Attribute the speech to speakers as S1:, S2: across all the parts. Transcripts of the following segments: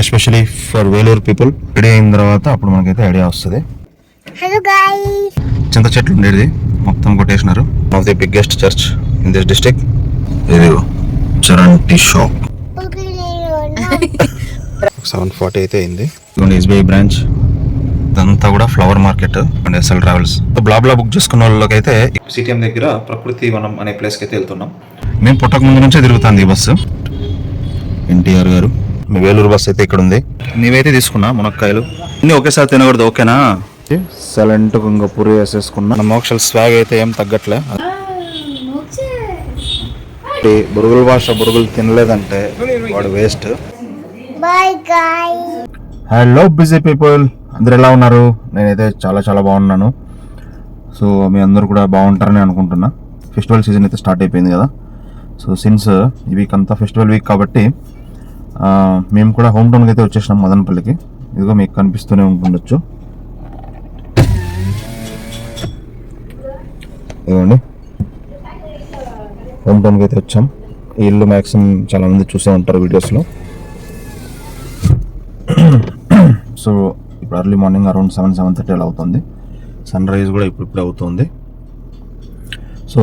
S1: Especially for Vellore people ready అయిన తర్వాత అప్పుడు మనకైతే ఐడియా వస్తుంది.
S2: హలో గాయ్స్
S1: చింత చెట్లు ఉండేది. మొత్తం కొట్టేసినారు. Of the biggest church in this district ఇది Charan tea shop seven forty అయితే అయింది. ఇదిగోండి ఎస్బీఐ బ్రాంచ్ ఇదంతా కూడా flower market and SL travels blah blah book చేసుకున్న వాళ్ళకైతే సిటిఎం దగ్గర ప్రకృతి వనం అనే ప్లేస్కి అయితే వెళ్తున్నాం. మేము పుట్టక ముందు నుంచే తిరుగుతుంది ఈ బస్సు. ఎన్టీఆర్ గారు. మీ వేలూరు బస్సు అయితే ఇక్కడ ఉంది నీవైతే తీసుకున్నా మునక్కాయలు. అన్ని ఒకేసారి తినకూడదు ఓకేనా? సైలెంట్ ఇంకా పురి వేసేసుకున్నా. మోక్షల్ స్వాగ్ అయితే ఏం తగ్గట్లే. బురుగుల భాష బురుగులు తినలేదంటే వాడు వేస్ట్. హలో బిజీ పీపుల్ అందరు ఎలా ఉన్నారు? నేనైతే చాలా చాలా బాగున్నాను. సో మీ అందరూ కూడా బాగుంటారని అనుకుంటున్నా. ఫెస్టివల్ సీజన్ అయితే స్టార్ట్ అయిపోయింది కదా. సో సిన్స్ ఈ వీక్ అంతా ఫెస్టివల్ వీక్ కాబట్టి మేము కూడా హోమ్ టౌన్కి అయితే వచ్చేసినాం మదనపల్లికి. ఇదిగో మీకు కనిపిస్తూనే ఉంటుండొచ్చు. ఇదిగోండి. హోమ్ టౌన్కి అయితే వచ్చాం. ఈ ఇల్లు మ్యాక్సిమం చాలామంది చూసే ఉంటారు వీడియోస్లో సో ఇప్పుడు early morning around seven seven thirty అలా అవుతుంది. సన్ రైజ్ కూడా ఇప్పుడు ఇప్పుడు అవుతుంది. సో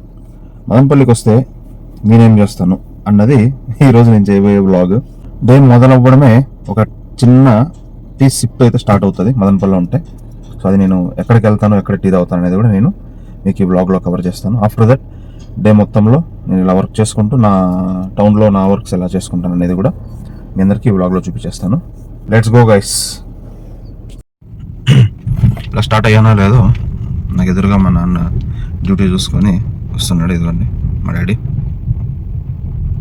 S1: మదనపల్లికి వస్తే నేనేం చేస్తాను? అన్నది ఈరోజు నేను చేయబోయే బ్లాగ్ డే మొదలవ్వడమే ఒక చిన్న టీ సిప్ అయితే స్టార్ట్ అవుతుంది మదనపల్లిలో ఉంటే. సో అది నేను ఎక్కడికి వెళ్తాను ఎక్కడ టీ తాగుతాను అనేది కూడా నేను మీకు ఈ బ్లాగ్లో కవర్ చేస్తాను. ఆఫ్టర్ దట్ డే మొత్తంలో నేను ఇలా వర్క్ చేసుకుంటూ నా టౌన్లో నా వర్క్స్ ఎలా చేసుకుంటాను అనేది కూడా మీ అందరికీ ఈ బ్లాగ్లో చూపించేస్తాను. లెట్స్ గో గైస్ ఇలా స్టార్ట్ అయ్యానో లేదో నాకు ఎదురుగా మా నాన్న డ్యూటీ చూసుకొని వస్తున్నాడు ఇదిగోండి మా డాడీ.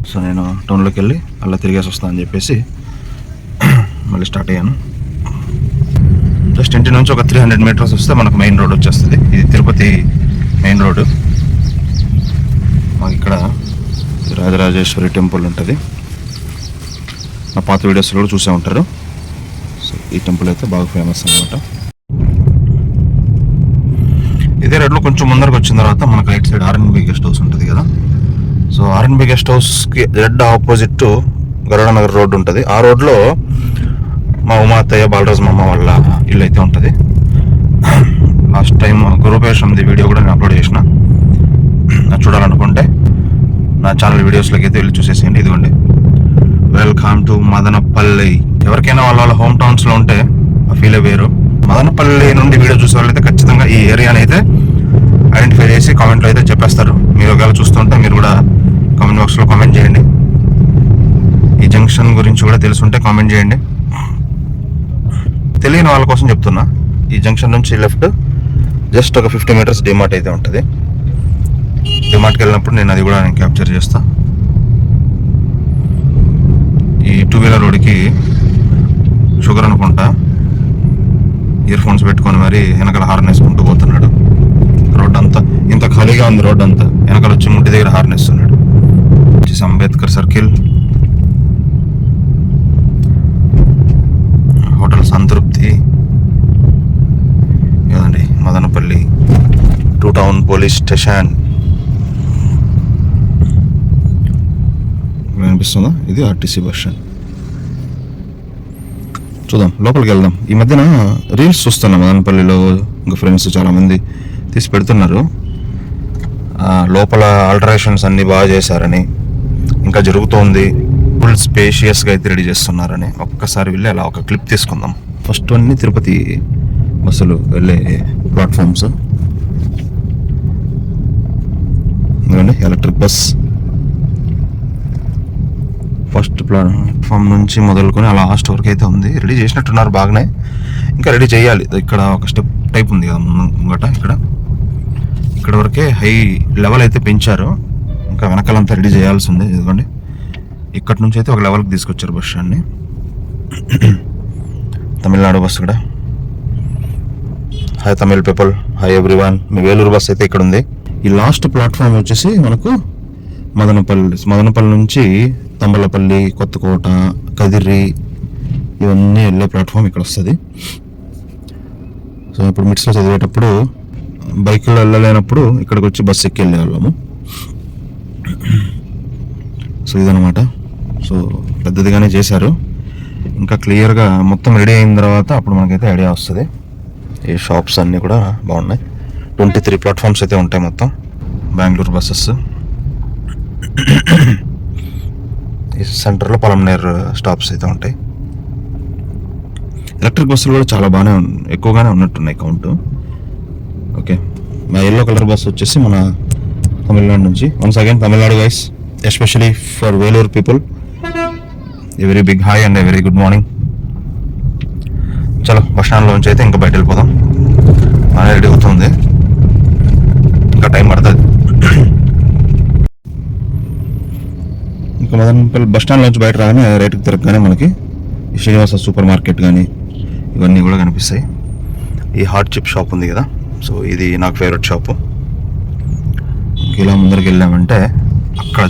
S1: సో నేను టౌన్లోకి వెళ్ళి అలా తిరిగేసి వస్తానని చెప్పేసి మళ్ళీ స్టార్ట్ అయ్యాను. జస్ట్ ఇంటి నుంచి ఒక త్రీ హండ్రెడ్ మీటర్స్ వస్తే మనకు మెయిన్ రోడ్ వచ్చేస్తుంది. ఇది తిరుపతి మెయిన్ రోడ్డు మాకు ఇక్కడ రాజరాజేశ్వరి టెంపుల్ ఉంటుంది. నా పాత వీడియోస్లో కూడా చూసే ఉంటారు. సో ఈ టెంపుల్ అయితే బాగా ఫేమస్ అనమాట ఇదే రోడ్లో కొంచెం ముందరకు వచ్చిన తర్వాత మనకు right side RNB guest house ఉంటుంది కదా. సో ఆర్ఎన్బి గెస్ట్ హౌస్కి రెడ్ ఆపోజిట్ గరుడ నగర్ రోడ్డు ఉంటుంది. ఆ రోడ్లో మా ఉమాతయ్య బాలరాజు మామ వాళ్ళ ఇల్లు అయితే ఉంటుంది లాస్ట్ టైం గురుపేషంది వీడియో కూడా నేను అప్లోడ్ చేసిన. చూడాలనుకుంటే నా ఛానల్ వీడియోస్లోకి అయితే వెళ్ళి చూసేసేయండి. ఇదిగోండి. Welcome to Madanapalle. ఎవరికైనా వాళ్ళ వాళ్ళ హోమ్ టౌన్స్లో ఉంటే ఆ ఫీల్ వేరు. మదనపల్లి నుండి వీడియో చూసే వాళ్ళైతే ఖచ్చితంగా ఈ ఏరియాని అయితే ఐడెంటిఫై చేసి కామెంట్లో అయితే చెప్పేస్తారు. మీరు ఒకవేళ చూస్తుంటే మీరు కూడా కామెంట్ బాక్స్లో కామెంట్ చేయండి. ఈ జంక్షన్ గురించి కూడా తెలుసుంటే కామెంట్ చేయండి. తెలియని వాళ్ళ కోసం చెప్తున్నా ఈ జంక్షన్ నుంచి లెఫ్ట్ జస్ట్ ఒక ఫిఫ్టీ మీటర్స్ డిమార్ట్ అయితే ఉంటుంది. డిమార్ట్కి వెళ్ళినప్పుడు నేను అది కూడా నేను క్యాప్చర్ చేస్తా. ఈ టూ వీలర్ రోడ్కి షుగర్ అనుకుంటా. ఇయర్ ఫోన్స్ పెట్టుకొని మరి వెనకాల హార్న్ వేసుకుంటూ పోతున్నాడు. రోడ్ అంతా ఇంత ఖాళీగా ఉంది రోడ్ అంతా వెనకాల వచ్చి ముట్టి దగ్గర హార్న్ వేస్తున్నాడు. వచ్చేసి అంబేద్కర్ సర్కిల్ హోటల్ సంతృప్తి ఏదండి Madanapalle two town police station వినిపిస్తుందా? ఇది ఆర్టీసీ బస్ స్టాండ్ చూద్దాం లోపలికి వెళ్దాం. ఈ మధ్యన రీల్స్ చూస్తున్నాం మదనపల్లిలో ఇంకా ఫ్రెండ్స్ చాలామంది తీసి పెడుతున్నారు. లోపల ఆల్టరేషన్స్ అన్నీ బాగా చేశారని. ఇంకా జరుగుతోంది. ఫుల్ స్పేషియస్గా అయితే రెడీ చేస్తున్నారని ఒక్కసారి వెళ్ళి అలా ఒక క్లిప్ తీసుకుందాం. ఫస్ట్ అన్ని తిరుపతి బస్సులు వెళ్ళే ప్లాట్ఫామ్స్ ఎందుకంటే ఎలక్ట్రిక్ బస్ ఫస్ట్ ప్లాట్ఫామ్ నుంచి మొదలుకొని ఆ లాస్ట్ వరకు అయితే ఉంది. రెడీ చేసినట్టున్నారు బాగానే. ఇంకా రెడీ చేయాలి. ఇక్కడ ఒక స్టెప్ టైప్ ఉంది కదా ముందు- ముంగట ఇక్కడ. ఇక్కడ వరకే హై లెవెల్ అయితే పెంచారు. ఇంకా వెనకాలంతా రెడీ చేయాల్సి ఉంది ఇదిగోండి. ఇక్కడి నుంచి అయితే ఒక లెవెల్కి తీసుకొచ్చారు బస్ స్టాండ్ని. తమిళనాడు బస్సు కూడా. Hi Tamil people hi everyone మీ వేలూరు బస్ అయితే ఇక్కడ ఉంది ఈ లాస్ట్ ప్లాట్ఫామ్ వచ్చేసి మనకు మదనపల్లి మదనపల్లి నుంచి తంబలపల్లి కొత్తకోట కదిరి ఇవన్నీ వెళ్ళే ప్లాట్ఫామ్ ఇక్కడ వస్తుంది. సో ఇప్పుడు మిడ్స్లో చదివేటప్పుడు బైక్లో వెళ్ళలేనప్పుడు ఇక్కడికి వచ్చి బస్సు ఎక్కి వెళ్ళేవాళ్ళము. సో ఇదనమాట సో పెద్దదిగానే చేశారు. ఇంకా క్లియర్గా మొత్తం రెడీ అయిన తర్వాత అప్పుడు మనకైతే ఐడియా వస్తుంది. ఈ షాప్స్ అన్నీ కూడా బాగున్నాయి. ట్వంటీ త్రీ ప్లాట్ఫామ్స్ అయితే ఉంటాయి మొత్తం. బెంగళూరు బస్సెస్. ఈ సెంటర్లో పలంనేర్ స్టాప్స్ అయితే ఉంటాయి. ఎలక్ట్రిక్ బస్సులు కూడా చాలా బాగానే ఎక్కువగానే ఉన్నట్టున్నాయి కౌంటు. ఓకే. మా ఎల్లో కలర్ బస్సు వచ్చేసి మన తమిళనాడు నుంచి. Once again Tamil Nadu guys especially for Vellore people a very big hi and a very good morning చలో బస్ స్టాండ్లోంచి అయితే ఇంకా బయట వెళ్ళిపోదాం. బాగా రెడీ అవుతుంది. ఇంకా టైం పడుతుంది. ఇంకా మదనపల్లి బస్ స్టాండ్ నుంచి బయట రాగానే రైట్కి తిరగగానే మనకి శ్రీనివాస సూపర్ మార్కెట్ కానీ ఇవన్నీ కూడా కనిపిస్తాయి. ఈ హాట్ చిప్ షాప్ ఉంది కదా. సో ఇది నాకు ఫేవరెట్ షాపు ఇంక ఇలా ముందరికి వెళ్ళామంటే అక్కడ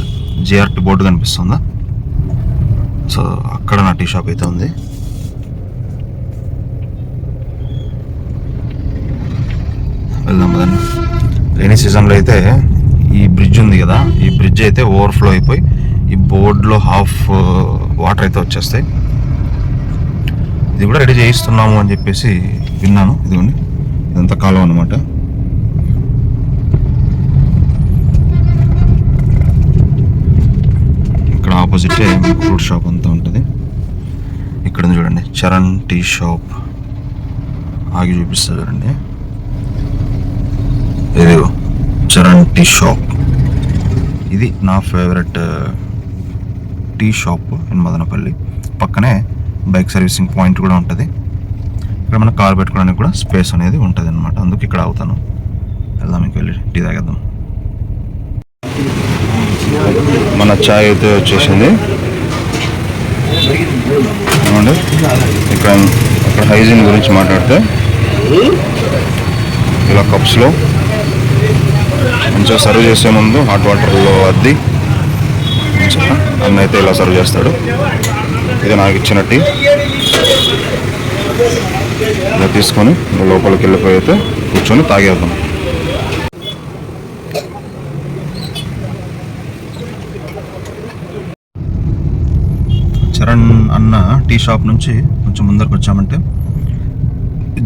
S1: జిఆర్టీ బోర్డు కనిపిస్తుందా. సో అక్కడ నా టీ షాప్ అయితే ఉంది. వెళ్దాం కదండి సీజన్లో అయితే ఈ బ్రిడ్జ్ ఉంది కదా ఈ బ్రిడ్జ్ అయితే ఓవర్ఫ్లో అయిపోయి ఈ బోర్డులో హాఫ్ వాటర్ అయితే వచ్చేస్తాయి. ఇది కూడా రెడీ చేయిస్తున్నాము అని చెప్పేసి విన్నాను. ఇదిగోండి ఇదంతా కాలం అనమాట ఇక్కడ ఆపోజిటే ఫ్రూట్ షాప్ అంతా ఉంటుంది. ఇక్కడ ఉంది చూడండి చరణ్ టీ షాప్ ఆగి చూపిస్తా చూడండి. ఇది చరణ్ టీ షాప్ ఇది నా favourite uh, tea shop in Madanapalle. పక్కనే బైక్ సర్వీసింగ్ పాయింట్ కూడా ఉంటుంది. ఇక్కడ మన కార్ పెట్టుకోవడానికి కూడా స్పేస్ అనేది ఉంటుంది అనమాట అందుకు ఇక్కడ అవుతాను వెళ్దాం ఇంక వెళ్ళి టీ తాగేద్దాం. మన చాయ్ అయితే వచ్చేసింది. ఏమండి? ఇక్కడ ఇక్కడ హైజీన్ గురించి మాట్లాడితే. ఇలా కప్స్లో మంచిగా సర్వ్ చేసే ముందు హాట్ వాటర్లో అద్ది. మంచిగా అన్న అయితే ఇలా సర్వ్ చేస్తాడు. ఇది నాకు ఇచ్చిన టీ. ఇలా తీసుకొని లోపలికి వెళ్ళిపోయి అయితే కూర్చొని తాగేద్దాం చరణ్ అన్న టీ షాప్ నుంచి కొంచెం ముందరకు వచ్చామంటే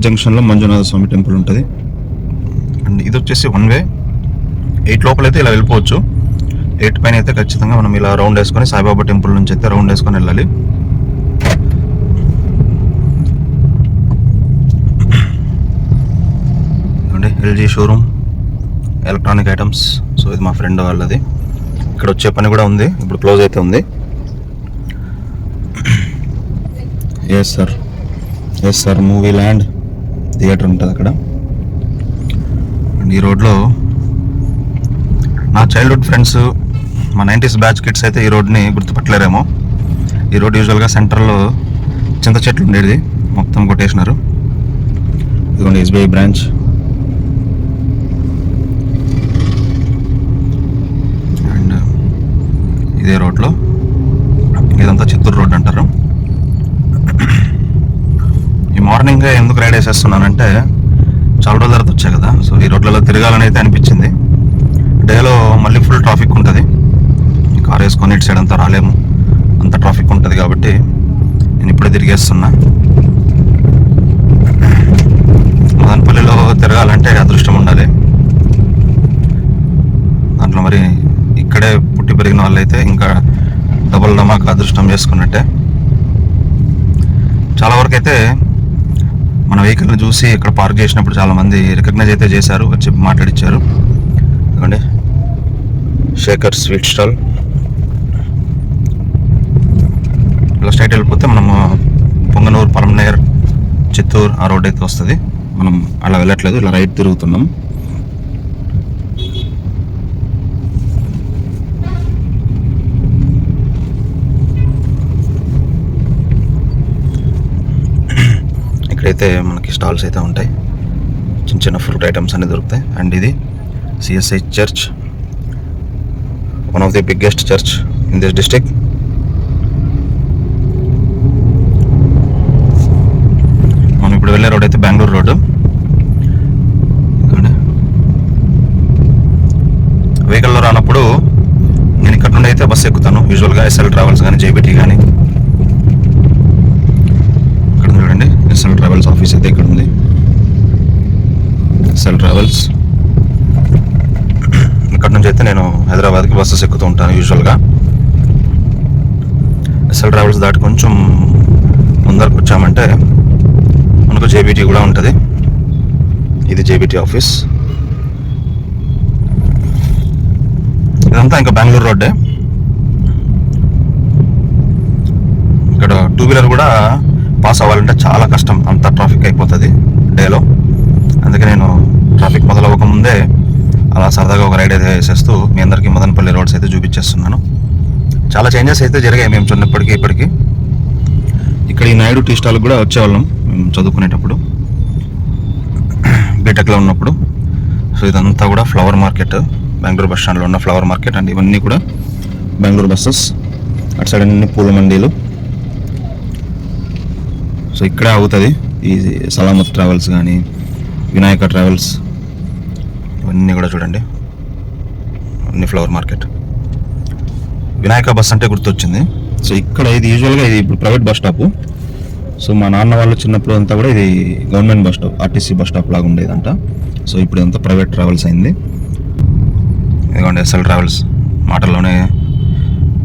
S1: జంక్షన్లో మంజునాథ స్వామి టెంపుల్ ఉంటుంది. అండ్ ఇది వచ్చేసి వన్ వే. ఎయిట్ లోపలైతే ఇలా వెళ్ళిపోవచ్చు. ఎయిట్ పైన అయితే ఖచ్చితంగా మనం ఇలా రౌండ్ వేసుకొని సాయిబాబా టెంపుల్ నుంచి అయితే రౌండ్ వేసుకొని వెళ్ళాలి. అంటే LG showroom electronic items. So ఇది మా ఫ్రెండ్ వాళ్ళది. ఇక్కడ వచ్చే పని కూడా ఉంది. ఇప్పుడు క్లోజ్ అయితే ఉంది. S sir S sir movie land theatre ఉంటుంది అక్కడ. అండ్ ఈ రోడ్లో నా చైల్డ్హుడ్ ఫ్రెండ్స్ మా నైంటీస్ బ్యాచ్ కిడ్స్ అయితే ఈ రోడ్ని గుర్తుపట్టలేరేమో. ఈ రోడ్ యూజువల్గా సెంటర్లో చింత చెట్లు ఉండేది. మొత్తం కొట్టేసినారు. ఇదిగోండి ఎస్బీఐ బ్రాంచ్. అండ్ ఇదే రోడ్లో. ఇదంతా చిత్తూరు రోడ్ అంటారు. మార్నింగ్ ఎందుకు రైడ్ వేసేస్తున్నానంటే చాలా రోజుల తర్వాత వచ్చాయి కదా. సో ఈ రోడ్లలో తిరగాలని అయితే అనిపించింది. డేలో మళ్ళీ ఫుల్ ట్రాఫిక్ ఉంటుంది. కార్ వేసుకొని ఇటు సైడ్ అంతా రాలేము. అంత ట్రాఫిక్ ఉంటుంది కాబట్టి నేను ఇప్పుడే తిరిగేస్తున్నా. మదనపల్లిలో తిరగాలంటే అదృష్టం ఉండాలి. దాంట్లో మరి ఇక్కడే పుట్టి పెరిగిన వాళ్ళైతే ఇంకా డబుల్ డమాక్ అదృష్టం చేసుకున్నట్టే. చాలా వరకు అయితే మన వెహికల్ని చూసి ఇక్కడ పార్క్ చేసినప్పుడు చాలా మంది రికగ్నైజ్ అయితే చేశారు వచ్చి మాట్లాడిచ్చారు. ఎందుకంటే శేఖర్ స్వీట్ స్టాల్. ఇలా స్ట్రైట్ వెళ్ళిపోతే మనము పొంగనూరు పలమనేర్ చిత్తూరు ఆ రోడ్ అయితే వస్తుంది. మనం అలా వెళ్ళట్లేదు ఇలా రైట్ తిరుగుతున్నాం. ఇక్కడైతే మనకి స్టాల్స్ అయితే ఉంటాయి. చిన్న చిన్న ఫ్రూట్ ఐటమ్స్ అన్నీ దొరుకుతాయి. అండ్ ఇది CSI church one of the biggest church in this district మనం ఇప్పుడు వెళ్ళే రోడ్ అయితే బెంగళూరు రోడ్డు వెహికల్లో రానప్పుడు నేను ఇక్కడ నుండి అయితే బస్సు ఎక్కుతాను. యూజువల్గా ఎస్ఎల్ ట్రావెల్స్ కానీ జేబీటీ కానీ సెల్ ట్రావెల్స్ ఆఫీస్ అయితే ఇక్కడ ఉంది. సెల్ ట్రావెల్స్ ఇక్కడ నుంచి అయితే నేను హైదరాబాద్కి బస్సెస్ ఎక్కుతూ ఉంటాను యూజువల్గా ఎస్ఎల్ ట్రావెల్స్ దాటి కొంచెం ముందరకు వచ్చామంటే మనకు జేబీటీ కూడా ఉంటుంది. ఇది జేబీటీ ఆఫీస్ ఇదంతా ఇంకా బెంగళూరు రోడ్డే. ఇక్కడ టూ వీలర్ కూడా పాస్ అవ్వాలంటే చాలా కష్టం. అంత ట్రాఫిక్ అయిపోతుంది డేలో అందుకే నేను ట్రాఫిక్ మొదలవ్వకముందే అలా సరదాగా ఒక రైడ్ అయితే వేసేస్తూ మీ అందరికీ మదనపల్లి రోడ్స్ అయితే చూపించేస్తున్నాను. చాలా చేంజెస్ అయితే జరిగాయి మేము చిన్నప్పటికీ ఇప్పటికీ. ఇక్కడ ఈ నాయుడు టీ స్టాల్కి కూడా వచ్చేవాళ్ళం మేము చదువుకునేటప్పుడు. బీటెక్లో ఉన్నప్పుడు. సో ఇదంతా కూడా ఫ్లవర్ మార్కెట్ బెంగళూరు బస్ స్టాండ్లో ఉన్న ఫ్లవర్ మార్కెట్ అండ్ ఇవన్నీ కూడా బెంగళూరు బస్సెస్ అటు సైడ్ అన్ని పూల మండీలు. సో ఇక్కడే అవుతుంది ఈ సలామత్ ట్రావెల్స్ కానీ వినాయక ట్రావెల్స్ ఇవన్నీ కూడా చూడండి. అన్ని ఫ్లవర్ మార్కెట్. వినాయక బస్ అంటే గుర్తొచ్చింది. సో ఇక్కడ ఇది యూజువల్గా ఇది ఇప్పుడు ప్రైవేట్ బస్ స్టాప్. సో మా నాన్న వాళ్ళు చిన్నప్పుడు అంతా కూడా ఇది government bus stop RTC bus stop లాగా ఉండేదంట. సో ఇప్పుడు ఇదంతా ప్రైవేట్ ట్రావెల్స్ అయింది. ఇదిగోండి ఎస్ఎల్ ట్రావెల్స్. మాటల్లోనే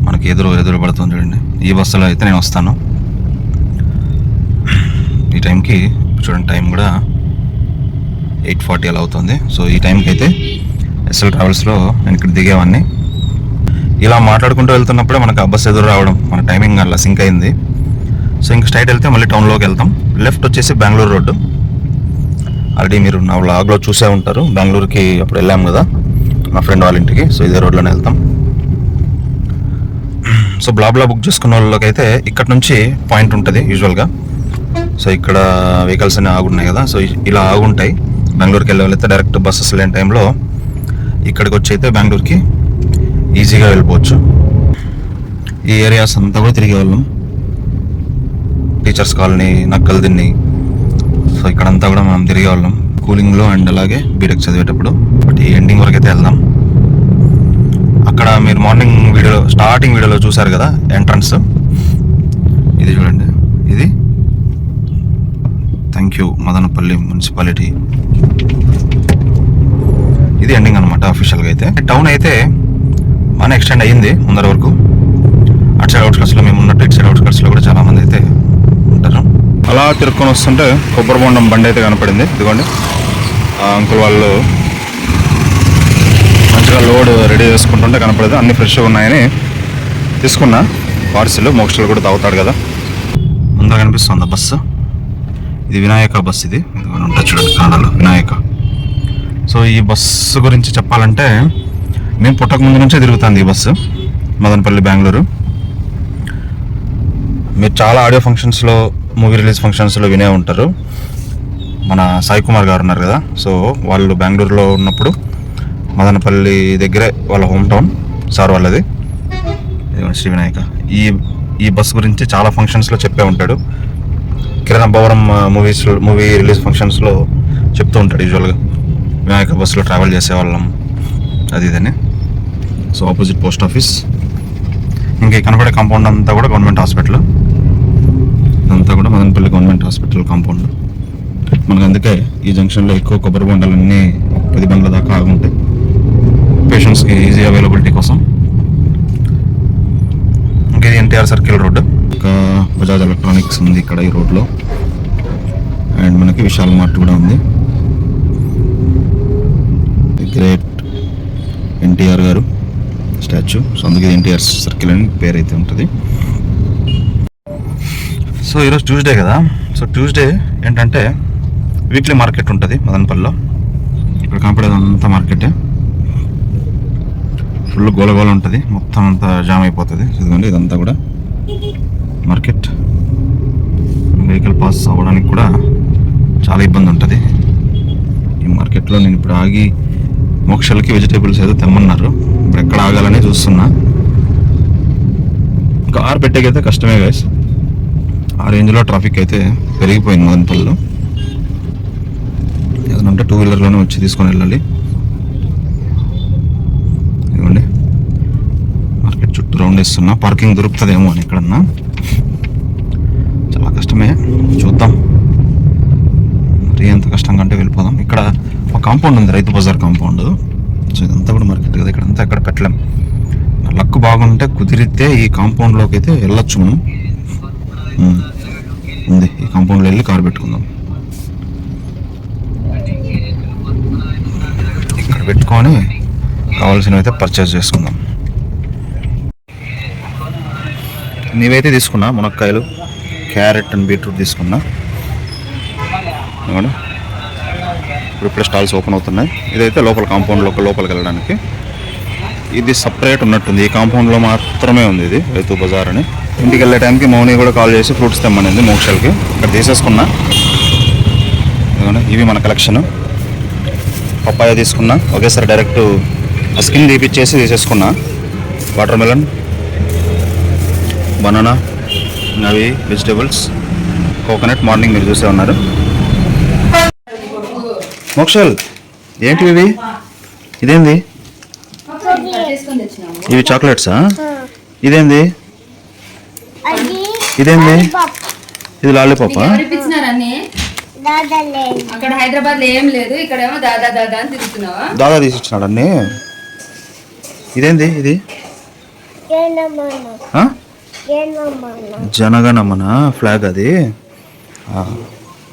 S1: మనకి ఎదురు ఎదురు పడుతుంది చూడండి. ఈ బస్సులో అయితే నేను వస్తాను. టైంకి చూడండి టైం కూడా ఎయిట్ ఫార్టీ అలా అవుతుంది. సో ఈ టైంకి అయితే ఎస్ఎల్ ట్రావెల్స్లో నేను ఇక్కడ దిగేవాడిని ఇలా మాట్లాడుకుంటూ వెళ్తున్నప్పుడే మనకు ఆ బస్సు ఎదురు రావడం మన టైమింగ్ అలా సింక్ అయింది. సో ఇంక స్ట్రైట్ వెళ్తే మళ్ళీ టౌన్లోకి వెళ్తాం. లెఫ్ట్ వచ్చేసి బెంగళూరు రోడ్డు. ఆల్రెడీ మీరు నా వ్లాగ్లో చూసే ఉంటారు. బెంగళూరుకి అప్పుడు వెళ్ళాము కదా మా ఫ్రెండ్ వాళ్ళ ఇంటికి. సో ఇదే రోడ్లోనే వెళ్తాం. సో బ్లాబ్లా బుక్ చేసుకున్న వాళ్ళకైతే ఇక్కడ నుంచి పాయింట్ ఉంటుంది యూజువల్గా సో ఇక్కడ వెహికల్స్ అన్ని ఆగున్నాయి కదా. సో ఇలా ఆగుంటాయి. బెంగళూరుకి వెళ్ళే డైరెక్ట్ బస్సెస్ లేని టైంలో ఇక్కడికి వచ్చి అయితే బెంగళూరుకి ఈజీగా వెళ్ళిపోవచ్చు. ఈ ఏరియాస్ అంతా కూడా తిరిగే వాళ్ళం. టీచర్స్ కాలనీ నక్కలు దిన్ని సో ఇక్కడంతా కూడా మనం తిరిగే వాళ్ళం. కూలింగ్లో అండ్ అలాగే బీటెక్ చదివేటప్పుడు. బట్ ఈ ఎండింగ్ వరకు అయితే వెళ్దాం. అక్కడ మీరు మార్నింగ్ వీడియో స్టార్టింగ్ వీడియోలో చూసారు కదా ఎంట్రన్స్ ఇది చూడండి. ఇది థ్యాంక్ యూ మదనపల్లి మున్సిపాలిటీ ఇది ఎండింగ్ అనమాట అఫీషియల్గా అయితే. టౌన్ అయితే బాగానే ఎక్స్టెండ్ అయ్యింది ముందర వరకు. అటు సైడ్ అవుట్స్కట్స్లో మేము ఉన్నట్టు ఇటు సైడ్ అవుట్స్కట్స్లో కూడా చాలామంది అయితే ఉంటారు. అలా తిరుక్కొని వస్తుంటే కొబ్బరి బొండం బండి అయితే కనపడింది. ఇదిగోండి. అంకుల్ వాళ్ళు మంచిగా లోడ్ రెడీ చేసుకుంటుంటే కనపడదు. అన్ని ఫ్రెష్గా ఉన్నాయని తీసుకున్నా. పార్సిల్ మోక్షలు కూడా తాగుతాడు కదా. ముందుగా కనిపిస్తుందా బస్సు? ఇది వినాయక బస్ ఇది. ఉంటుంది చూడండి కన్నడలో వినాయక. సో ఈ బస్సు గురించి చెప్పాలంటే మేము పుట్టక ముందు నుంచే తిరుగుతుంది ఈ బస్సు మదనపల్లి బెంగళూరు. మీరు చాలా ఆడియో ఫంక్షన్స్లో మూవీ రిలీజ్ ఫంక్షన్స్లో వినే ఉంటారు. మన సాయి కుమార్ గారు ఉన్నారు కదా సో వాళ్ళు బెంగళూరులో ఉన్నప్పుడు మదనపల్లి దగ్గరే వాళ్ళ హోమ్ టౌన్ సార్ వాళ్ళది. శ్రీ వినాయక. ఈ ఈ బస్సు గురించి చాలా ఫంక్షన్స్లో చెప్పే ఉంటాడు. Kiran Bhavaram movies movie release ఫంక్షన్స్లో చెప్తూ ఉంటాడు యూజువల్గా వినాయక బస్సులో ట్రావెల్ చేసేవాళ్ళం. అది ఇదని. సో ఆపోజిట్ పోస్ట్ ఆఫీస్ ఇంకా కనపడే కాంపౌండ్ అంతా కూడా గవర్నమెంట్ హాస్పిటల్ అంతా కూడా మదనపల్లి గవర్నమెంట్ హాస్పిటల్ కాంపౌండ్ మనకు అందుకే ఈ జంక్షన్లో ఎక్కువ కొబ్బరి బొండాలన్నీ పది బండ్ల దాకా ఆగుంటాయి. పేషెంట్స్కి ఈజీ అవైలబిలిటీ కోసం. ఇది ఎన్టీఆర్ సర్కిల్ రోడ్ ఇంకా బజాజ్ ఎలక్ట్రానిక్స్ ఉంది ఇక్కడ ఈ రోడ్లో. అండ్ మనకి విశాల్ మార్ట్ కూడా ఉంది. గ్రేట్ ఎన్టీఆర్ గారు స్టాచ్యూ. సో అందుకే ఎన్టీఆర్ సర్కిల్ అని పేరు అయితే ఉంటుంది. సో ఈరోజు ట్యూస్డే కదా. సో ట్యూస్డే ఏంటంటే వీక్లీ మార్కెట్ ఉంటుంది మదనపల్లిలో. ఇక్కడ కనపడేది అంతా మార్కెటే. ఫుల్ గోలగోల ఉంటుంది. మొత్తం అంతా జామ్ అయిపోతుంది. చదవండి ఇదంతా కూడా మార్కెట్. వెహికల్ పాస్ అవ్వడానికి కూడా చాలా ఇబ్బంది ఉంటుంది. ఈ మార్కెట్లో నేను ఇప్పుడు ఆగి మోక్షలకి వెజిటేబుల్స్ ఏదో తెమ్మన్నారు. ఇప్పుడు ఎక్కడ ఆగాలని చూస్తున్నా. కార్ పెట్టేకైతే కష్టమే గైస్ ఆ రేంజ్లో ట్రాఫిక్ అయితే పెరిగిపోయింది మదనపల్లిలో. ఏదనంటే టూ వీలర్లోనే వచ్చి తీసుకొని వెళ్ళాలి ఇదిగోండి మార్కెట్ చుట్టూ రౌండ్ పార్కింగ్ దొరుకుతుందేమో అని ఎక్కడన్నా. చాలా కష్టమే. చూద్దాం. మరీ ఎంత కష్టంగా అంటే వెళ్ళిపోదాం. ఇక్కడ ఒక కాంపౌండ్ ఉంది రైతు బజార్ కాంపౌండ్ సో ఇదంతా కూడా మార్కెట్ కదా. ఇక్కడ అంతా ఎక్కడ పెట్టలేం. లక్ బాగుంటే కుదిరితే ఈ కాంపౌండ్లోకి అయితే వెళ్ళొచ్చు మనం. ఉంది. ఈ కాంపౌండ్లో వెళ్ళి కారు పెట్టుకుందాం. ఇక్కడ పెట్టుకొని కావాల్సినవి అయితే పర్చేస్ చేసుకుందాం. నీవైతే తీసుకున్నా మునక్కాయలు క్యారెట్ అండ్ బీట్రూట్ తీసుకున్నా. ఇప్పుడు ఇప్పుడే స్టాల్స్ ఓపెన్ అవుతున్నాయి. ఇదైతే లోపల కాంపౌండ్ లోపల లోపలికి వెళ్ళడానికి. ఇది సపరేట్ ఉన్నట్టుంది. ఈ కాంపౌండ్లో మాత్రమే ఉంది ఇది రైతు బజార్ అని. ఇంటికి వెళ్ళే టైంకి మౌని కూడా కాల్ చేసి ఫ్రూట్స్ తెమ్మనింది మోక్షల్కి. ఇక్కడ తీసేసుకున్నా. ఇవి మన కలెక్షన్ పప్పాయ తీసుకున్నా. ఒకేసారి డైరెక్ట్ స్కిన్ తీపిచ్చేసి తీసేసుకున్నా. వాటర్ మెలన్ బనానా అవి వెజిటేబుల్స్ కోకోనట్ మార్నింగ్ మీరు చూసే ఉన్నారు. మోక్షల్ ఏంటి ఇవి? ఇదేంది? ఇవి చాక్లెట్సా ఇదేంది?
S2: అది
S1: ఇదేంది
S2: పప్
S1: ఇది లాలీపాపా
S3: అక్కడ హైదరాబాద్లో ఏం లేదు ఇక్కడేమో దాదా దాదా అని తిరుగుతున్నావా?
S1: దాదా తీసిచ్చినాడు అన్ని. ఇదేంది ఇది? జనగణమన. ఫ్లాగ్ అది.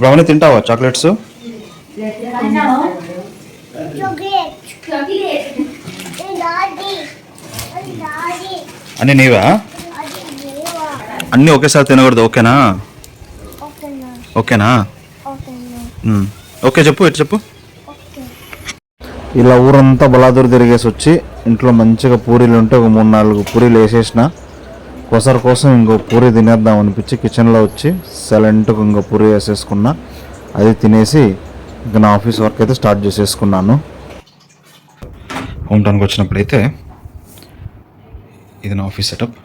S1: అవన్నీ తింటావా చాక్లెట్స్? అన్ని నీవా? అన్నీ ఒకేసారి తినకూడదు ఓకేనా?
S2: ఓకేనా.
S1: ఓకే చెప్పు ఇటు చెప్పు? ఇలా ఊరంతా బలాదూరు తిరిగేసి వచ్చి ఇంట్లో మంచిగా పూరీలు ఉంటే ఒక మూడు నాలుగు పూరీలు వేసేసిన ఒకసారి కోసం ఇంకో పూరి తినేద్దాం అనిపించి కిచెన్లో వచ్చి సైలెంట్గా ఇంకో పూరి వేసేసుకున్నా. అది తినేసి ఇంకా నా ఆఫీస్ వర్క్ అయితే స్టార్ట్ చేసేసుకున్నాను. హోమ్ టౌన్కి వచ్చినప్పుడైతే ఇది నా office setup.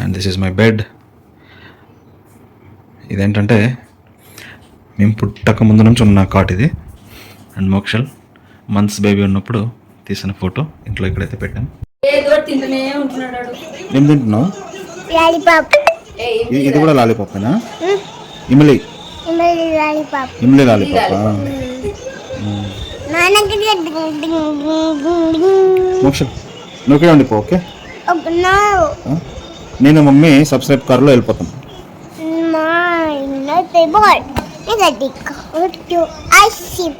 S1: And this is my bed. ఇదేంటంటే మేము పుట్టక ముందు నుంచి ఉన్న కాట్ ఇది. అండ్ మోక్షల్ మంత్స్ బేబీ ఉన్నప్పుడు తీసిన ఫోటో ఇంట్లో ఇక్కడైతే పెట్టాం.
S3: ఏదో తింటూనే ఉంటున్నాడు వాడు.
S1: ఏం తింటున్నావు?
S2: లాలీపాప్.
S1: ఇది కూడా లాలీపాపేనా? ఇమిలి.
S2: ఇమలి లాలీపాప్.
S1: ఇమిలి లాలీపాపా?
S2: నాన్నకి డింగ్ డింగ్ డింగ్ డింగ్
S1: మోక్షల్ నువ్వుకే ఉండిపో ఓకే?
S2: Okay no.
S1: ఆ? నేను మమ్మీ సబ్స్క్రైబ్ కార్లో వెళ్ళిపోతాం.
S2: మై నట్ బాల్ ఇది దిక్ టు ఐస్ క్రీమ్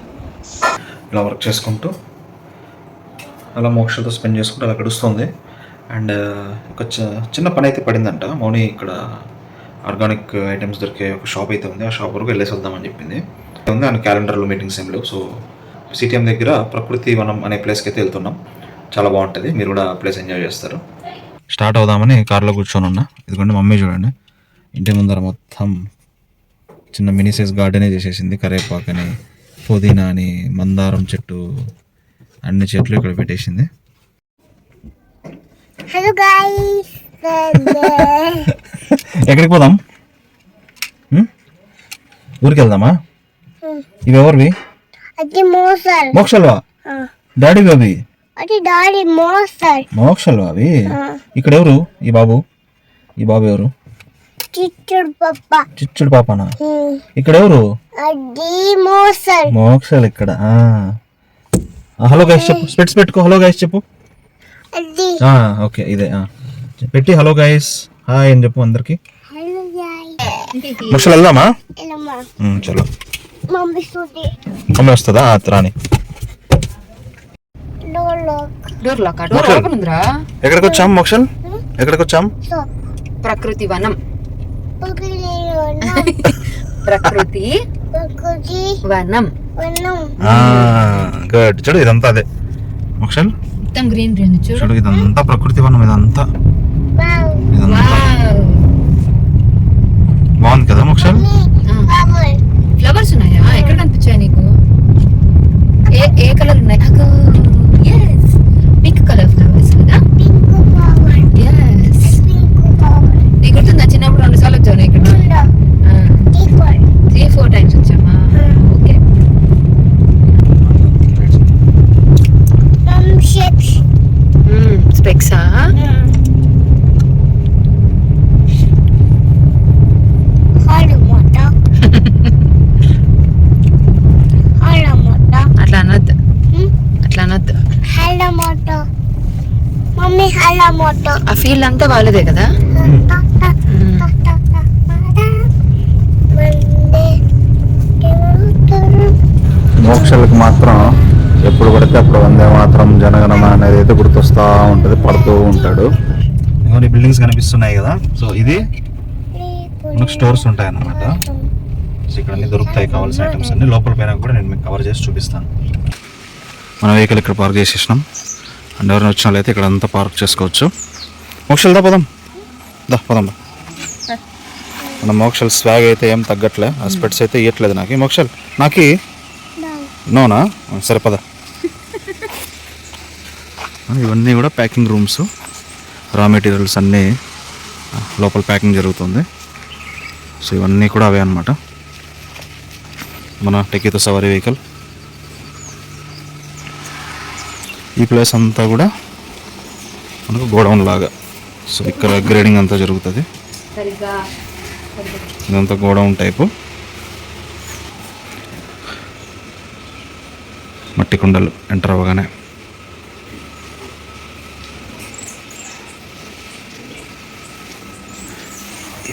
S1: ఇలా వర్క్ చేసుకుంటూ అలా మోక్షతో స్పెండ్ చేసుకుంటూ అలా గడుస్తుంది. అండ్ ఒక చిన్న పని అయితే పడిందంట. మౌని ఇక్కడ ఆర్గానిక్ ఐటమ్స్ దొరికే ఒక షాప్ అయితే ఉంది. ఆ షాప్ వరకు వెళ్ళేసి వద్దామని చెప్పింది. ఉంది అండ్ క్యాలెండర్లో మీటింగ్స్ ఏం లేవు. సో సిటీఎం దగ్గర ప్రకృతి వనం అనే ప్లేస్కి అయితే వెళ్తున్నాం. చాలా బాగుంటుంది. మీరు కూడా ప్లేస్ ఎంజాయ్ చేస్తారు. స్టార్ట్ అవుదామని కార్లో కూర్చొని ఉన్నా. ఎందుకంటే మమ్మీ చూడండి. ఇంటి ముందర మొత్తం చిన్న మినీ సైజ్ గార్డెనే చేసేసింది. కరేపాకని పుదీనా అని మందారం చెట్టు అన్ని చెట్లు ఇక్కడ పెట్టేసింది.
S2: హలో గైస్
S1: ఎక్కడికి పోదాం? ఊరికి వెళ్దామా ఇవి ఎవరివి?
S2: అది మోసల్.
S1: మోక్షల్వా? డాడీ అవి
S2: అది డాడీ మోసల్.
S1: మోక్షల్వా అవి? ఇక్కడ ఎవరు? ఈ బాబు? ఈ బాబు ఎవరు?
S2: చిచ్చుడు పప్ప
S1: చిచ్చుడు పాపనా? ఇక్కడ ఎవరు?
S2: అది మోసల్.
S1: మోక్షల్ ఇక్కడ. హలో గైస్ చెప్పు. స్పెట్స్ పెట్టుకో. హలో గైస్ చెప్పు. ఓకే ఇదే ఆ. పెట్టి హలో గైస్ హాయ్ అని చెప్పు అందరికి.
S2: హలో గైస్
S1: మోక్షల్ వెళ్దామా? చలో.
S2: మమ్మీ
S1: వస్తుందా? ఆ, రాని. ఎక్కడికి వచ్చాం మోక్షల్ ఎక్కడికి వచ్చాం
S3: ప్రకృతి వనం. ప్రకృతి వనం.
S1: గుడ్ చూడు ఇదంతా అదే. మోక్షల్
S3: మొత్తం గ్రీన్ గ్రీన్ చూడు.
S1: ఇదంతా ప్రకృతి వనం ఇదంతా. బాగుంది కదా
S2: బబుల్
S3: ఫ్లవర్స్ ఉన్నాయా? ఎక్కడ కనిపించాయి నీకు? ఏ ఏ కలర్ ఉన్నాయి? నాకు ఎస్ పింక్ కలర్ సిక్సా
S2: అట్లా అనొద్దు.
S3: అట్లా
S2: అనొద్దు.
S3: ఆ ఫీల్డ్ అంతా వాళ్ళదే కదా?
S1: మోక్షలకు మాత్రం ఎప్పుడు పడితే అప్పుడు వందే మాత్రం జనగణన అనేది అయితే గుర్తొస్తూ ఉంటుంది పడుతూ ఉంటాడు. ఇవన్నీ బిల్డింగ్స్ కనిపిస్తున్నాయి కదా. సో ఇది మనకు స్టోర్స్ ఉంటాయి అన్నమాట సో ఇక్కడ అన్ని దొరుకుతాయి కావాల్సిన ఐటమ్స్ అన్ని. లోపల పైన కూడా నేను మీకు కవర్ చేసి చూపిస్తాను. మన వెహికల్ ఇక్కడ పార్క్ చేసేసినాం. అండ్ ఎవరైనా వచ్చిన వాళ్ళైతే ఇక్కడ అంతా పార్క్ చేసుకోవచ్చు. మోక్షల్ దా పదం. దా పదం దా. మన మోక్షల్ స్వాగ్ అయితే ఏం తగ్గట్లే. ఆ స్పెట్స్ అయితే ఇవ్వట్లేదు నాకు. మోక్షల్. నాకి. నోనా? సరే పద. ఇవన్నీ కూడా ప్యాకింగ్ రూమ్స్. రా మెటీరియల్స్ అన్నీ లోపల ప్యాకింగ్ జరుగుతుంది. సో ఇవన్నీ కూడా అవే అన్నమాట. మన టెకీతో సవారీ వెహికల్. ఈ ప్లేస్ అంతా కూడా మనకు గోడౌన్ లాగా. సో ఇక్కడ గ్రేడింగ్ అంతా జరుగుతుంది. ఇదంతా గోడౌన్ టైపు. మట్టి కుండలు ఎంటర్ అవ్వగానే.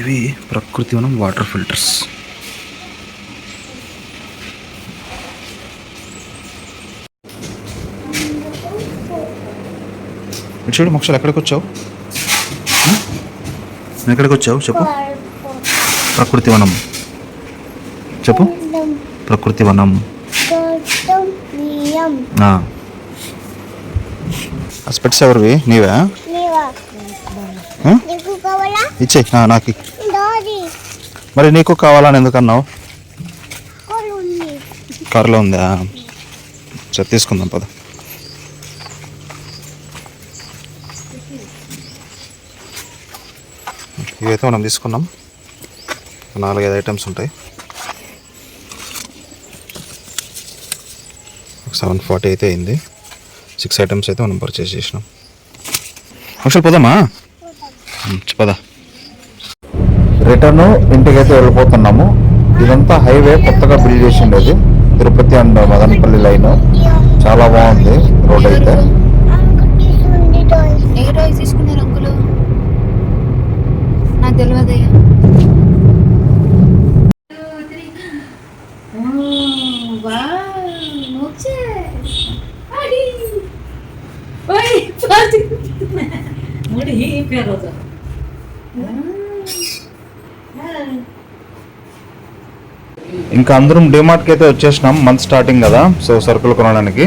S1: ఇవి ప్రకృతి వనం వాటర్ ఫిల్టర్స్. చూడు మోక్షలు ఎక్కడికి వచ్చావు? ఎక్కడికి వచ్చావు? చెప్పు. ప్రకృతి వనం. చెప్పు. ప్రకృతి వనం. స్పెట్స్ ఎవరివి? నీవా? ఇచ్చే. నాకు. మరి నీకు కావాలని ఎందుకు అన్నావు. కారులో ఉందా? సరే తీసుకుందాం పద. ఇవైతే మనం తీసుకున్నాం. నాలుగైదు ఐటమ్స్ ఉంటాయి. సెవెన్ ఫార్టీ అయితే అయింది. సిక్స్ ఐటమ్స్ అయితే మనం పర్చేస్ చేసినాం. ఒకసారి పోదామా? పద. రిటర్న్ ఇంటికైతే వెళ్ళిపోతున్నాము. ఇదంతా హైవే కొత్తగా బిల్డ్ చేసి ఉండేది తిరుపతి అండ్ మదనపల్లి లైన్. చాలా బాగుంది రోడ్ అయితే.
S2: Angkut isundi doi.
S3: ఏ రోజు తీసుకున్నారు అంకులు నాకు తెలియదయ్యా
S1: ఇంకా అందరం డిమార్ట్కి అయితే వచ్చేసినాం మంత్ స్టార్టింగ్ కదా సో సరుకులు కొనడానికి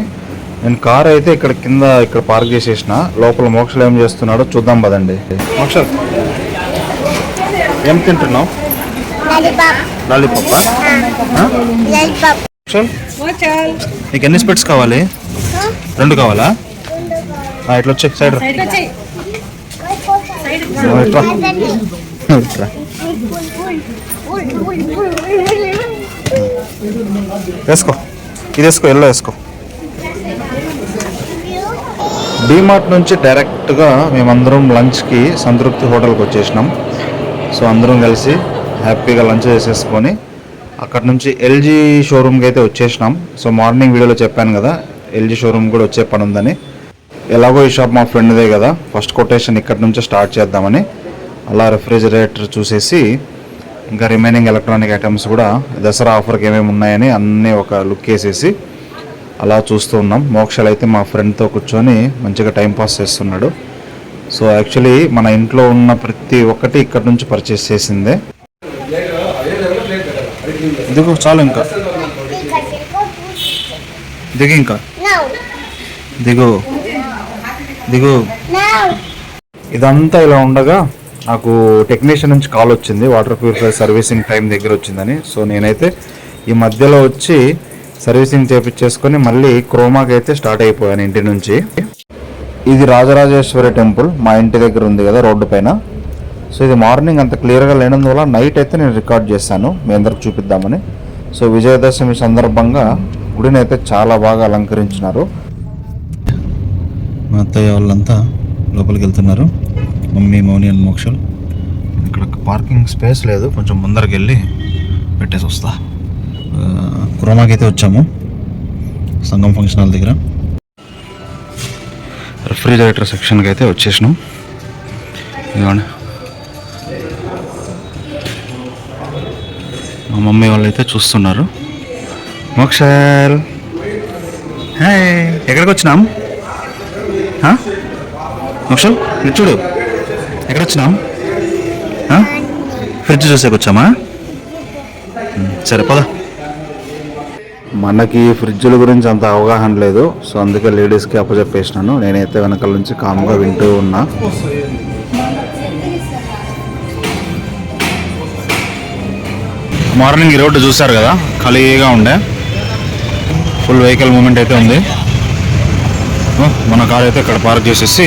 S1: నేను కార్ అయితే ఇక్కడ కింద ఇక్కడ పార్క్ చేసేసిన లోపల మోక్షలు ఏం చేస్తున్నాడో చూద్దాం పదండి మోక్షల్ ఏం తింటున్నావు. లాలీపాప్ నీకు ఎన్ని స్పెట్స్ కావాలి రెండు కావాలా ఇట్లా వచ్చే సైడ్ రా. వేసుకో. ఇది వేసుకో ఎల్లో వేసుకో. డీమార్ట్ నుంచి డైరెక్ట్గా మేమందరం లంచ్కి సంతృప్తి హోటల్కి వచ్చేసినాం. సో అందరం కలిసి హ్యాపీగా లంచ్ చేసేసుకొని అక్కడ నుంచి ఎల్జీ షోరూమ్కి అయితే వచ్చేసినాం. సో మార్నింగ్ వీడియోలో చెప్పాను కదా ఎల్జీ షోరూమ్ కూడా వచ్చే పని ఉందని. ఎలాగో ఈ షాప్ మా ఫ్రెండ్దే కదా ఫస్ట్ కొటేషన్ ఇక్కడ నుంచే స్టార్ట్ చేద్దామని. అలా రెఫ్రిజిరేటర్ చూసేసి ఇంకా రిమైనింగ్ ఎలక్ట్రానిక్ ఐటమ్స్ కూడా దసరా ఆఫర్కి ఏమేమి ఉన్నాయని అన్నీ ఒక లుక్ వేసేసి అలా చూస్తూ ఉన్నాం. మోక్షలు అయితే మా ఫ్రెండ్తో కూర్చొని మంచిగా టైం పాస్ చేస్తున్నాడు. సో యాక్చువల్లీ మన ఇంట్లో ఉన్న ప్రతి ఒక్కటి ఇక్కడ నుంచి పర్చేస్ చేసిందే. దిగు చాలు ఇంకా. దిగు ఇంకా. దిగు. దిగు. ఇదంతా ఇలా ఉండగా నాకు టెక్నీషియన్ నుంచి కాల్ వచ్చింది. వాటర్ ప్యూరిఫై సర్వీసింగ్ టైం దగ్గర వచ్చిందని. సో నేనైతే ఈ మధ్యలో వచ్చి సర్వీసింగ్ చేపించేసుకొని మళ్ళీ క్రోమాకి అయితే స్టార్ట్ అయిపోయాను ఇంటి నుంచి. ఇది రాజరాజేశ్వరి టెంపుల్ మా ఇంటి దగ్గర ఉంది కదా రోడ్డు పైన. సో ఇది మార్నింగ్ అంత క్లియర్గా లేనందువల్ల నైట్ అయితే నేను రికార్డ్ చేశాను. మీ అందరికి చూపిద్దామని. సో విజయదశమి సందర్భంగా గుడిని అయితే చాలా బాగా అలంకరించినారు. మా అత్తయ్య వాళ్ళంతా లోపలికి వెళ్తున్నారు. మమ్మీ మౌని అండ్ మోక్షల్ ఇక్కడ పార్కింగ్ స్పేస్ లేదు కొంచెం ముందరికి వెళ్ళి పెట్టేసి వస్తా. క్రోమాకి అయితే వచ్చాము సంగం ఫంక్షన్ హాల్ దగ్గర. రిఫ్రిజరేటర్ సెక్షన్కి అయితే వచ్చేసినాం. ఇదిగోండి. మా మమ్మీ వాళ్ళు అయితే చూస్తున్నారు. మోక్షల్! హాయ్ ఎక్కడికి వచ్చినాం? మోక్షల్ ఇటు చూడు ఎక్కడ వచ్చినాం? ఫ్రిడ్జ్ చూసేకి వచ్చామా సరే పద. మనకి ఫ్రిడ్జ్ల గురించి అంత అవగాహన లేదు సో అందుకే లేడీస్కి అప్పచెప్పేసినాను నేనైతే వెనకాల నుంచి కామ్గా వింటూ ఉన్నా. మార్నింగ్ ఈ రోడ్డు చూసారు కదా ఖాళీగా ఉండే. ఫుల్ వెహికల్ మూమెంట్ అయితే ఉంది. మన కార్ అయితే ఇక్కడ పార్క్ చేసేసి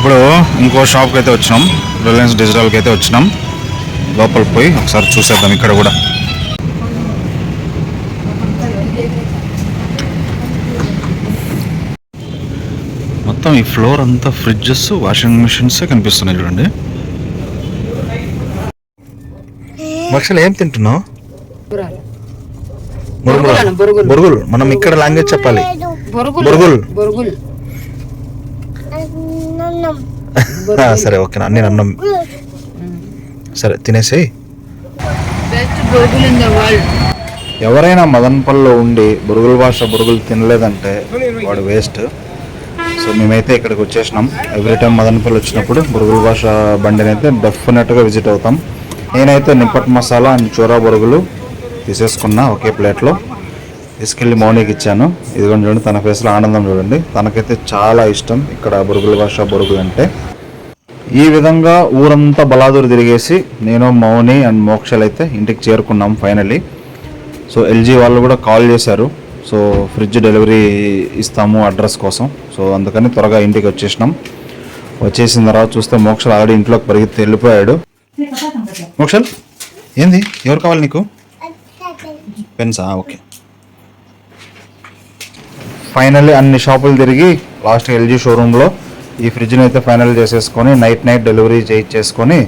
S1: ఇప్పుడు ఇంకో షాప్కి అయితే వచ్చినాం. రిలయన్స్ డిజిటల్కి అయితే వచ్చినాం. లోపలికి పోయి ఒకసారి చూసేద్దాం ఇక్కడ కూడా. మొత్తం ఈ ఫ్లోర్ అంతా ఫ్రిడ్జెస్ వాషింగ్ మిషన్సే కనిపిస్తున్నాయి చూడండి. భక్షలు ఏం తింటున్నావు?
S3: బొరుగులు,
S1: మనం ఇక్కడ లాంగ్వేజ్ చెప్పాలి.
S3: బొరుగులు
S1: బొరుగులు.
S3: బొరుగులు
S2: నన్నం
S1: ఆ, సరే ఓకే నేను అన్నం. సరే
S3: వరల్డ్
S1: ఎవరైనా మదనపల్లిలో ఉండి బురుగుల భాష బురుగులు తినలేదంటే వాడు వేస్ట్ సో మేమైతే ఇక్కడికి వచ్చేసినాం. ఎవ్రీ టైం మదనపల్లి వచ్చినప్పుడు బురుగుల భాష బండిని అయితే డెఫినెట్గా విజిట్ అవుతాం. నేనైతే నిప్పట్ మసాలా అండ్ చోరా బొరుగులు తీసేసుకున్నా ఒకే ప్లేట్లో తీసుకెళ్ళి మౌనికి ఇచ్చాను. ఇదిగోండి చూడండి తన ఫేస్లో ఆనందం చూడండి. తనకైతే చాలా ఇష్టం ఇక్కడ బురుగుల భాష బొరుగులు అంటే. ఈ విధంగా ఊరంతా బలాదూరు తిరిగేసి నేను మౌని అండ్ మోక్షలు అయితే ఇంటికి చేరుకున్నాం ఫైనలీ సో ఎల్జీ వాళ్ళు కూడా కాల్ చేశారు. సో ఫ్రిడ్జ్ డెలివరీ ఇస్తాము అడ్రస్ కోసం. సో అందుకని త్వరగా ఇంటికి వచ్చేసినాం. వచ్చేసిన తర్వాత చూస్తే మోక్షల్ ఆల్రెడీ ఇంట్లోకి పరిగెత్తి వెళ్ళిపోయాడు. మోక్షల్? ఏంది? ఎవరు కావాలి నీకు? పెన్సా? ఓకే. ఫైనల్లీ అన్ని షాపులు తిరిగి లాస్ట్ ఎల్జీ షోరూంలో ఈ ఫ్రిడ్జ్ని అయితే ఫైనల్ చేసేసుకొని నైట్ నైట్ డెలివరీ చేయించేసుకొని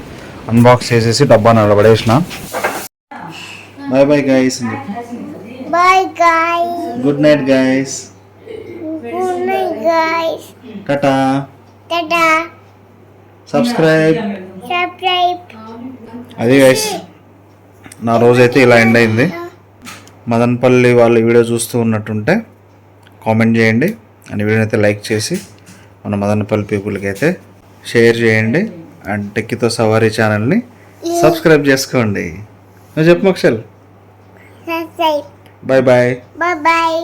S1: అన్బాక్స్ చేసేసి డబ్బా నిలబడేసిన bye bye guys
S2: bye
S1: good night guys
S2: good night guys
S1: tata
S2: tata
S1: subscribe
S2: subscribe
S1: అది గైస్ నా రోజైతే ఇలా ఎండ్ అయింది. మదన్పల్లి వాళ్ళు ఈ వీడియో చూస్తూ ఉన్నట్టుంటే కామెంట్ చేయండి. అండ్ ఈ వీడియోని అయితే లైక్ చేసి మన మదనపల్లి పీపుల్కి అయితే షేర్ చేయండి. అండ్ టెక్కితో సవారీ ఛానల్ని సబ్స్క్రైబ్ చేసుకోండి. నువ్వు చెప్పు మక్షల్. Bye bye
S2: bye bye